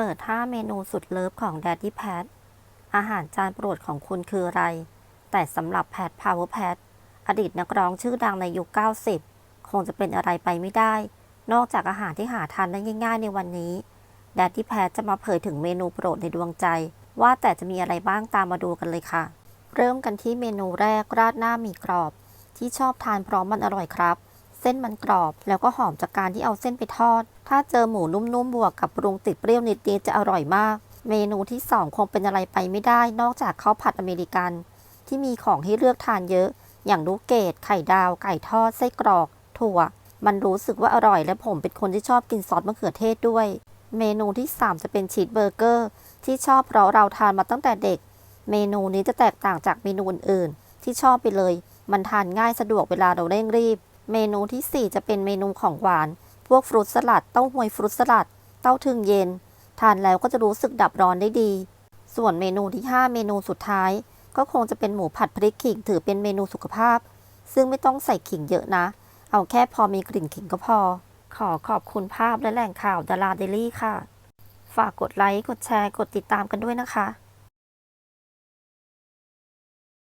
เปิด 5 เมนูสุดเลิฟของ Daddy Pat อาหารจานโปรดของคุณคืออะไร แต่สำหรับแพท Power Pat อดีตนักร้องชื่อดังในยุค 90 คงจะเป็นอะไรไปไม่ได้ นอกจากอาหารที่หาทานได้ง่ายๆในวันนี้ Daddy Pat จะมาเผยถึงเมนูโปรดในดวงใจ ว่าแต่จะมีอะไรบ้างตามมาดูกันเลยค่ะ เริ่มกันที่เมนูแรกราดหน้าหมี่กรอบ ที่ชอบทานเพราะมันอร่อยครับ ส้นมันกรอบ แล้วก็หอมจากการที่เอาเส้นไปทอด ถ้าเจอหมูนุ่มๆ บวกกับปรุงติดเปรี้ยวนิดๆจะอร่อยมาก เมนูที่ 2 คงเป็นอะไรไปไม่ได้ นอกจากข้าวผัดอเมริกัน ที่มีของให้เลือกทานเยอะ อย่างลูกเกดไข่ดาว ไก่ทอดไส้กรอก ถั่ว มันรู้สึกว่าอร่อย และผมเป็นคนที่ชอบกินซอสมะเขือเทศด้วย เมนูที่ 3 จะเป็นชีสเบอร์เกอร์ ที่ชอบเพราะเราทานมาตั้งแต่เด็ก เมนูนี้จะแตกต่างจากเมนูอื่นๆที่ชอบไปเลย มันทานง่ายสะดวกเวลาเราเร่งรีบ เมนูทีสี่ 4 จะเป็นเมนูของหวาน พวกฟรุตสลัด เต้าหวยฟรุตสลัด เต้าถึงเย็น ทานแล้วก็จะรู้สึกดับร้อนได้ดี ส่วนเมนูที่ 5 เมนูสุดท้าย ก็คงจะเป็นหมูผัดพริกขิงถือเป็นเมนูสุขภาพ ซึ่งไม่ต้องใส่ขิงเยอะนะ เอาแค่พอมีกลิ่นขิงก็พอ ขอขอบคุณภาพและแหล่งข่าวดาราเดลี่ค่ะ ฝากกดไลค์ กดแชร์ กดติดตามกันด้วยนะคะ